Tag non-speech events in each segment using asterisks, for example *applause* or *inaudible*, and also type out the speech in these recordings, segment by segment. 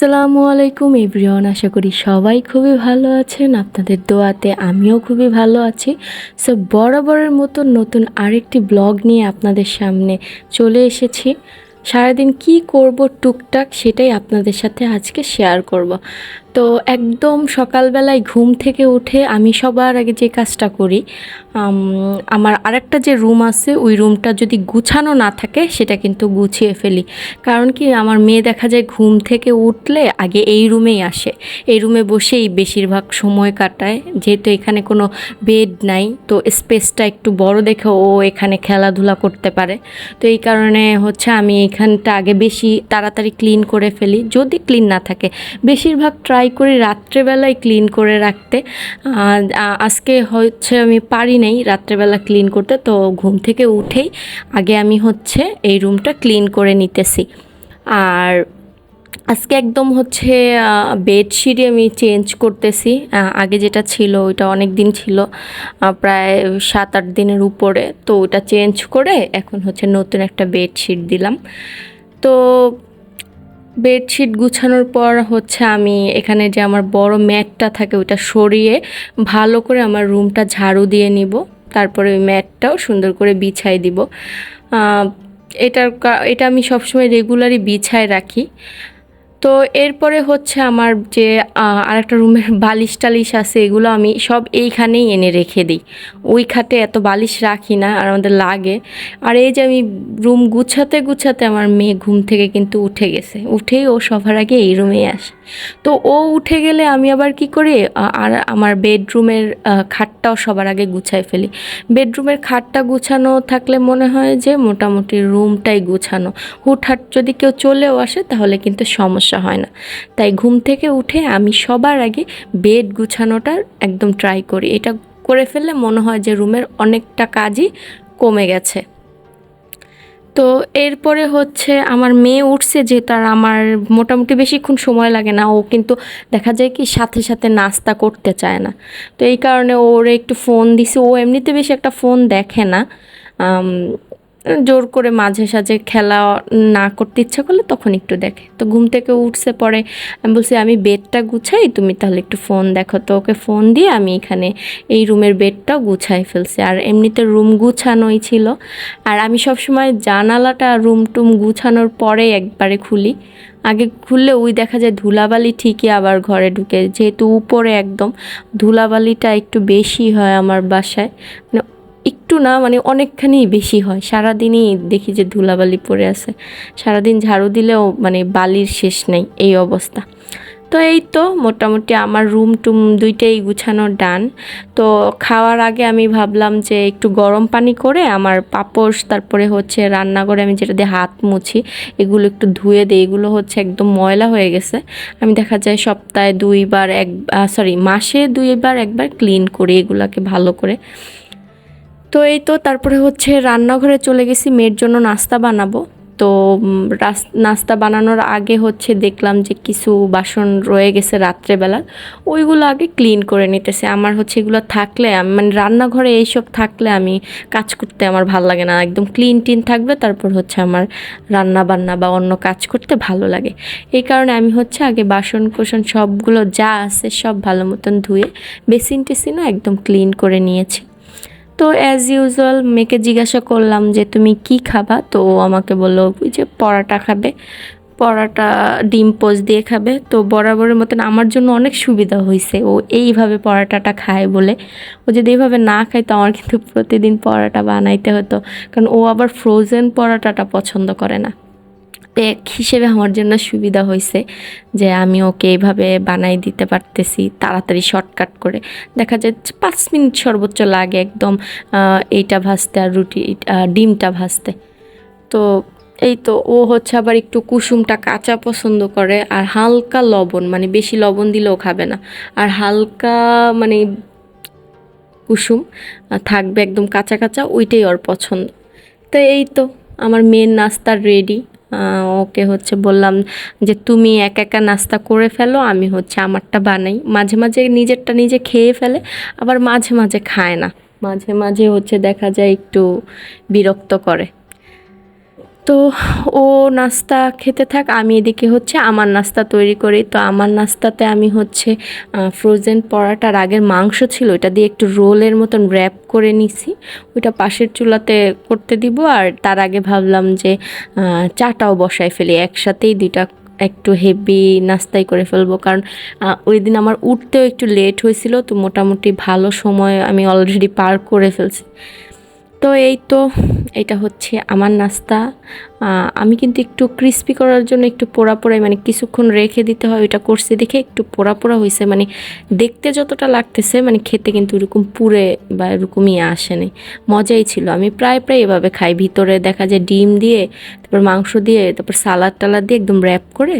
আসসালামু আলাইকুম এভরিওয়ান, আশা করি সবাই খুবই ভালো আছেন। আপনাদের দোয়াতে আমিও খুবই ভালো আছি। সো বরাবরের মতো নতুন আরেকটি ব্লগ নিয়ে আপনাদের সামনে চলে এসেছি। সারাদিন কি করব টুকটাক সেটাই আপনাদের সাথে আজকে শেয়ার করব। তো একদম সকালবেলায় ঘুম থেকে উঠে আমি সবার আগে যে কাজটা করি আমার আরেকটা যে রুম আছে, ওই রুমটা যদি গুছানো না থাকে, সেটা কিন্তু গুছিয়ে ফেলি। কারণ কি, আমার মেয়ে দেখা যায় ঘুম থেকে উঠলে আগে এই রুমেই আসে। এই রুমে বসেই বেশিরভাগ সময় কাটায়। যেহেতু এখানে কোনো বেড নাই, তো স্পেসটা একটু বড় দেখে ও এখানে খেলাধুলা করতে পারে। তো এই কারণে হচ্ছে আমি এখানটা আগে বেশি তাড়াতাড়ি ক্লিন করে ফেলি, যদি ক্লিন না থাকে। বেশিরভাগ ট্রাই করি রাত্রেবেলায় ক্লিন করে রাখতে। আজকে হচ্ছে আমি পারি নাই রাত্রেবেলা ক্লিন করতে, তো ঘুম থেকে উঠেই আগে আমি হচ্ছে এই রুমটা ক্লিন করে নিতেছি। আর আজকে একদম হচ্ছে বেডশিটই আমি চেঞ্জ করতেছি। আগে যেটা ছিল ওইটা অনেক দিন ছিল প্রায় সাত আট দিনের উপরে। তো ওটা চেঞ্জ করে এখন হচ্ছে নতুন একটা বেডশিট দিলাম। তো বেডশিট গুছানোর পর হচ্ছে আমি এখানে যে আমার বড় ম্যাটটা থাকে ওইটা সরিয়ে ভালো করে আমার রুমটা ঝাড়ু দিয়ে নিব। তারপরে ওই ম্যাটটাও সুন্দর করে বিছাই দিব। এটার এটা আমি সবসময় রেগুলারই বিছায় রাখি। তো এরপরে হচ্ছে আমার যে আরেকটা রুমের *laughs* বালিশ টালিশ আছে, এগুলো আমি সব এইখানেই এনে রেখে দিই। ওই খাটে এত বালিশ রাখি না, আর আমাদের লাগে। আর এই যে আমি রুম গুছাতে গুছাতে আমার মেয়ে ঘুম থেকে কিন্তু উঠে গেছে। উঠেই ও সবার আগে এই রুমেই আসে। তো ও উঠে গেলে আমি আবার কি করি আর আমার বেডরুমের খাটটাও সবার আগে গুছাই ফেলি। বেডরুমের খাটটা গুছানো থাকলে মনে হয় যে মোটামুটি রুমটাই গুছানো। হুটহাট যদি কেউ চলেও আসে তাহলে কিন্তু সমস্যা হয় না। তাই ঘুম থেকে উঠে আমি সবার আগে বেড গুছানোটা একদম ট্রাই করি। এটা করে ফেললে মনে হয় যে রুমের অনেকটা কাজই কমে গেছে। তো এরপরে হচ্ছে আমার মেয়ে উঠছে যে তার আমার মোটামুটি বেশিক্ষণ সময় লাগে না, ও কিন্তু দেখা যায় কি সাথে সাথে নাস্তা করতে চায় না। তো এই কারণে ওর একটু ফোন দিছে, ও এমনিতে বেশি একটা ফোন দেখে না। জোর করে মাঝে সাঝে খেলা না করতে ইচ্ছা করলে তখন একটু দেখে। তো ঘুম থেকে উঠছে পরে আমি বলছি, আমি বেডটা গুছাই, তুমি তাহলে একটু ফোন দেখো। তো ওকে ফোন দিয়ে আমি এখানে এই রুমের বেডটাও গুছাই ফেলছি। আর এমনিতে রুম গুছানোই ছিল। আর আমি সবসময় জানালাটা রুম টুম গুছানোর পরে একবারে খুলি। আগে খুললে ওই দেখা যায় ধুলাবালি ঠিকই আবার ঘরে ঢুকে, যেহেতু উপরে একদম ধুলাবালিটা একটু বেশি হয় আমার বাসায়। মানে একটু না মানে অনেকখানি বেশি হয়। সারাদিনই দেখি যে ধুলাবালি পড়ে আছে। সারাদিন ঝাড়ু দিলেও মানে বালির শেষ নেই এই অবস্থা। তো এই তো মোটামুটি আমার রুম টুম দুইটাই গুছানো ডান তো খাওয়ার আগে আমি ভাবলাম যে একটু গরম পানি করে আমার পাপোশ, তারপরে হচ্ছে রান্নাঘরে আমি যেটা দিয়ে হাত মুছি, এগুলো একটু ধুয়ে দিই। এগুলো হচ্ছে একদম ময়লা হয়ে গেছে। আমি দেখা যায় সপ্তাহে দুইবার এক সরি মাসে দুইবার একবার ক্লিন করি এগুলাকে ভালো করে। তো এই তো তারপরে হচ্ছে রান্নাঘরে চলে গেছি, মেয়ের জন্য নাস্তা বানাবো। তো নাস্তা বানানোর আগে হচ্ছে দেখলাম যে কিছু বাসন রয়ে গেছে রাত্রেবেলা। ওইগুলো আগে ক্লিন করে নিতেছে। আমার হচ্ছে এগুলো থাকলে আমি মানে রান্নাঘরে এইসব থাকলে আমি কাজ করতে আমার ভালো লাগে না। একদম ক্লিন টিন থাকবে, তারপর হচ্ছে আমার রান্না বান্না বা অন্য কাজ করতে ভালো লাগে। এই কারণে আমি হচ্ছে আগে বাসন কোসন সবগুলো যা আছে সব ভালো মতন ধুয়ে বেসিন টেসিনও একদম ক্লিন করে নিয়েছি। তো অ্যাজ ইউজুয়াল মেয়েকে জিজ্ঞাসা করলাম যে, তুমি কি খাবা? তো আমাকে বলল যে পরাটা খাবে, পরাটা ডিম পোজ দিয়ে খাবে। তো বরাবরের মতন আমার জন্য অনেক সুবিধা হয়েছে ও এইভাবে পরাটাটা খায় বলে। ও যদি এইভাবে না খায়, তো আমার কিন্তু প্রতিদিন পরাটা বানাইতে হতো। কারণ ও আবার ফ্রোজেন পরাটাটা পছন্দ করে না। এক হিসেবে আমার জন্য সুবিধা হয়েছে যে আমি ওকে এইভাবে বানাই দিতে পারতেছি তাড়াতাড়ি শর্টকাট করে। দেখা যায় পাঁচ মিনিট সর্বোচ্চ লাগে একদম এইটা ভাজতে আর রুটি ডিমটা ভাজতে। তো এই তো ও হচ্ছে আবার একটু কুসুমটা কাঁচা পছন্দ করে আর হালকা লবণ মানে বেশি লবণ দিলেও খাবে না। আর হালকা মানে কুসুম থাকবে একদম কাঁচা কাঁচা, ওইটাই ওর পছন্দ। তো এই তো আমার মেয়ের নাস্তা রেডি ওকে হচ্ছে বললাম যে তুমি এক একা নাস্তা করে ফেলো, আমি হচ্ছে আমারটা বানাই। মাঝে মাঝে নিজেরটা নিজে খেয়ে ফেলে, আবার মাঝে মাঝে খায় না। মাঝে মাঝে হচ্ছে দেখা যায় একটু বিরক্ত করে। তো ও নাস্তা খেতে থাক, আমি এদিকে হচ্ছে আমার নাস্তা তৈরি করি। তো আমার নাস্তাতে আমি হচ্ছে ফ্রোজেন পরাটার আগের মাংস ছিল ওটা দিয়ে একটু রোলের মতন র্যাপ করে নিছি। ওইটা পাশের চুলাতে করতে দিব আর তার আগে ভাবলাম যে চাটাও বসায় ফেলি। একসাথেই দুইটা একটু হেভি নাস্তাই করে ফেলব। কারণ ওই দিন আমার উঠতেও একটু লেট হয়েছিল, তো মোটামুটি ভালো সময় আমি অলরেডি পার করে ফেলছি। তো এই তো, এটা হচ্ছে আমার নাস্তা। আমি কিন্তু একটু ক্রিস্পি করার জন্য একটু পোড়া পোড়াই মানে কিছুক্ষণ রেখে দিতে হয় ওইটা করছি দেখে একটু পোড়া পোড়া হয়েছে মানে দেখতে যতটা লাগতেছে মানে খেতে কিন্তু এরকম পুড়ে বা এরকমই আসেনি। মজাই ছিল। আমি প্রায় প্রায় এভাবে খাই। ভিতরে দেখা যায় ডিম দিয়ে, তারপর মাংস দিয়ে, তারপর সালাদ টালাদ দিয়ে একদম র্যাপ করে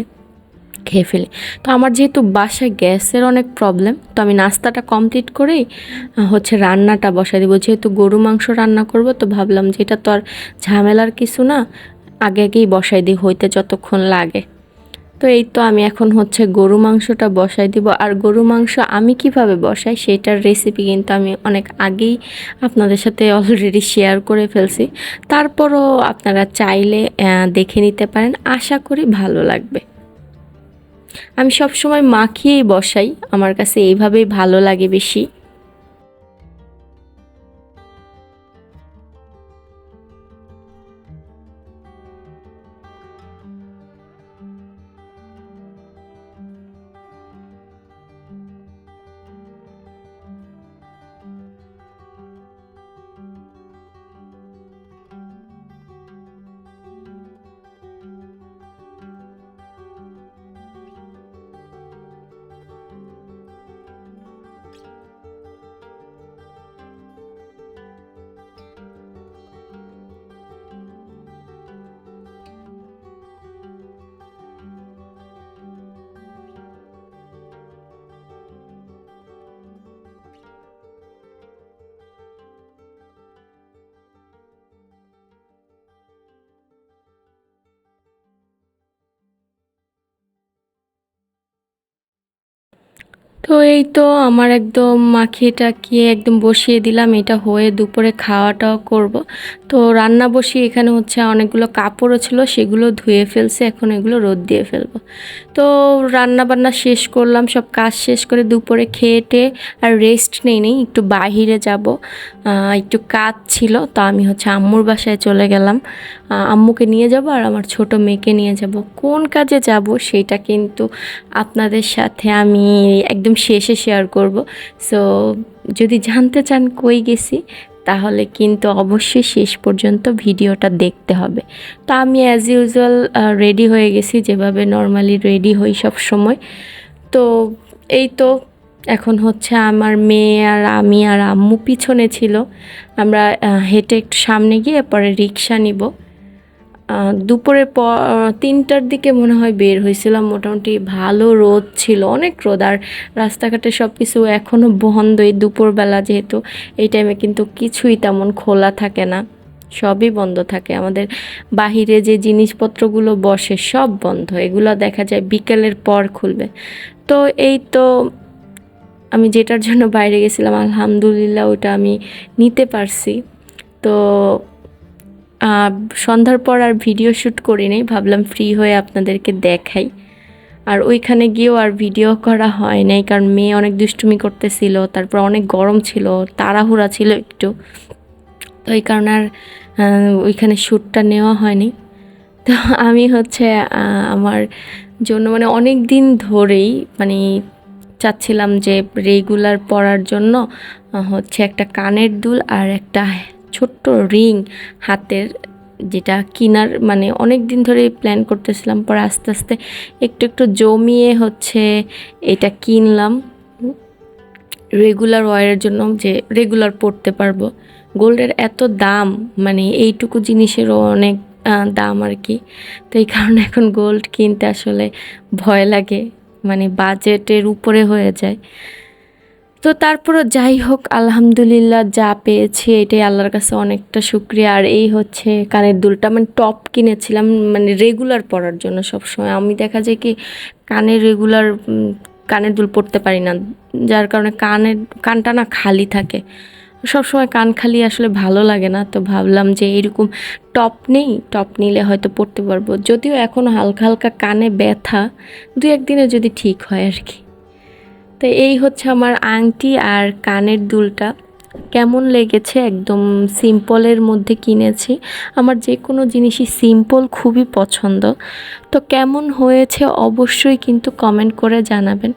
খেয়ে ফেলি। তো আমার যেহেতু বাসায় গ্যাসের অনেক প্রবলেম তো আমি নাস্তাটা কমপ্লিট করেই হচ্ছে রান্নাটা বসাই দেবো। যেহেতু গরু মাংস রান্না করব, তো ভাবলাম যে এটা তো আর ঝামেলার কিছু না, আগে আগেই বসাই দিই, হইতে যতক্ষণ লাগে। তো এই তো আমি এখন হচ্ছে গরু মাংসটা বসাই দিব। আর গরু মাংস আমি কীভাবে বসাই সেটার রেসিপি কিন্তু আমি অনেক আগেই আপনাদের সাথে অলরেডি শেয়ার করে ফেলছি। তারপরও আপনারা চাইলে দেখে নিতে পারেন। আশা করি ভালো লাগবে। আমি সব সময় মাখিয়েই বসাই। আমার কাছে এইভাবেই ভালো লাগে বেশি। তো এই তো আমার একদম মাখিয়ে টাকিয়ে একদম বসিয়ে দিলাম। এটা হয়ে দুপুরে খাওয়াটাও করব। তো রান্না বসি এখানে হচ্ছে অনেকগুলো কাপড়ও ছিল, সেগুলো ধুয়ে ফেলছে, এখন এগুলো রোদ দিয়ে ফেলব। তো রান্না বান্না শেষ করলাম, সব কাজ শেষ করে দুপুরে খেয়ে টেয়ে আর রেস্ট নেই নেই, একটু বাহিরে যাব। একটু কাজ ছিল, তো আমি হচ্ছে আম্মুর বাসায় চলে গেলাম। আম্মুকে নিয়ে যাব আর আমার ছোট মেয়েকে নিয়ে যাব। কোন কাজে যাব সেটা কিন্তু আপনাদের সাথে আমি একদম শেষে শেয়ার করব। সো যদি জানতে চান কই গেছি তাহলে কিন্তু অবশ্যই শেষ পর্যন্ত ভিডিওটা দেখতে হবে। তো আমি অ্যাজ ইউজুয়াল রেডি হয়ে গেছি, যেভাবে নর্মালি রেডি হই সব সময়। তো এই তো, এখন হচ্ছে আমার মেয়ে আর আমি আর আম্মু পিছনে ছিল। আমরা হেঁটে একটু সামনে গিয়ে পরে রিক্সা নিব। দুপুরের পর তিনটার দিকে মনে হয় বের হয়েছিলাম। মোটামুটি ভালো রোদ ছিল, অনেক রোদ। আর রাস্তাঘাটে সব কিছু এখনও বন্ধই দুপুরবেলা যেহেতু। এই টাইমে কিন্তু কিছুই তেমন খোলা থাকে না। সবই বন্ধ থাকে। আমাদের বাহিরে যে জিনিসপত্রগুলো বসে সব বন্ধ। এগুলো দেখা যায় বিকেলের পর খুলবে। তো এই তো আমি যেটার জন্য বাইরে গেছিলাম, আলহামদুলিল্লাহ ওটা আমি নিতে পারছি। তো সন্ধ্যার পর আর ভিডিও শ্যুট করিনি, ভাবলাম ফ্রি হয়ে আপনাদেরকে দেখাই। আর ওইখানে গিয়েও আর ভিডিও করা হয় নাই, কারণ মেয়ে অনেক দুষ্টুমি করতেছিল, তারপর অনেক গরম ছিল, তাড়াহুড়া ছিল একটু। তো এই কারণে আর ওইখানে শ্যুটটা নেওয়া হয়নি। তো আমি হচ্ছে আমার জন্য মানে অনেক দিন ধরেই মানে চাচ্ছিলাম যে রেগুলার পরার জন্য হচ্ছে একটা কানের দুল আর একটা ছোট্ট রিং হাতের যেটা কিনার মানে অনেক দিন ধরেই প্ল্যান করতেছিলাম, পরে আস্তে আস্তে একটু একটু জমিয়ে হচ্ছে এটা কিনলাম। রেগুলার ওয়ারের জন্য যে রেগুলার পরতে পারব। গোল্ডের এত দাম মানে এইটুকু জিনিসেরও অনেক দাম আর কি। তো এই কারণে এখন গোল্ড কিনতে আসলে ভয় লাগে মানে বাজেটের উপরে হয়ে যায়। তো তারপরও যাই হোক, আলহামদুলিল্লাহ যা পেয়েছি, এটাই আল্লাহর কাছে অনেকটা শুক্রিয়া। আর এই হচ্ছে কানের দুলটা। মানে টপ কিনেছিলাম মানে রেগুলার পরার জন্য সবসময়। আমি দেখা যায় কি, কানে রেগুলার কানের দুল পরতে পারি না। যার কারণে কানের, কানটা না খালি থাকে। সবসময় কান খালি আসলে ভালো লাগে না। তো ভাবলাম যে এরকম টপ নেই, টপ নিলে হয়তো পড়তে পারব। যদিও এখনও হালকা হালকা কানে ব্যথা দু একদিনে যদি ঠিক হয় আর কি। তো এই হচ্ছে আমার আংটি আর কানের দুলটা। কেমন লেগেছে? একদম সিম্পলের মধ্যে কিনেছি। আমার যে কোনো জিনিসই সিম্পল, খুবই পছন্দ। তো কেমন হয়েছে অবশ্যই কিন্তু কমেন্ট করে জানাবেন।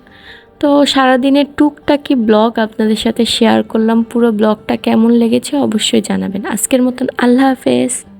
তো সারাদিনের টুকটাকি ব্লগ আপনাদের সাথে শেয়ার করলাম? পুরো ব্লগটা কেমন লেগেছে অবশ্যই জানাবেন। আজকের মতন আল্লাহ হাফেজ।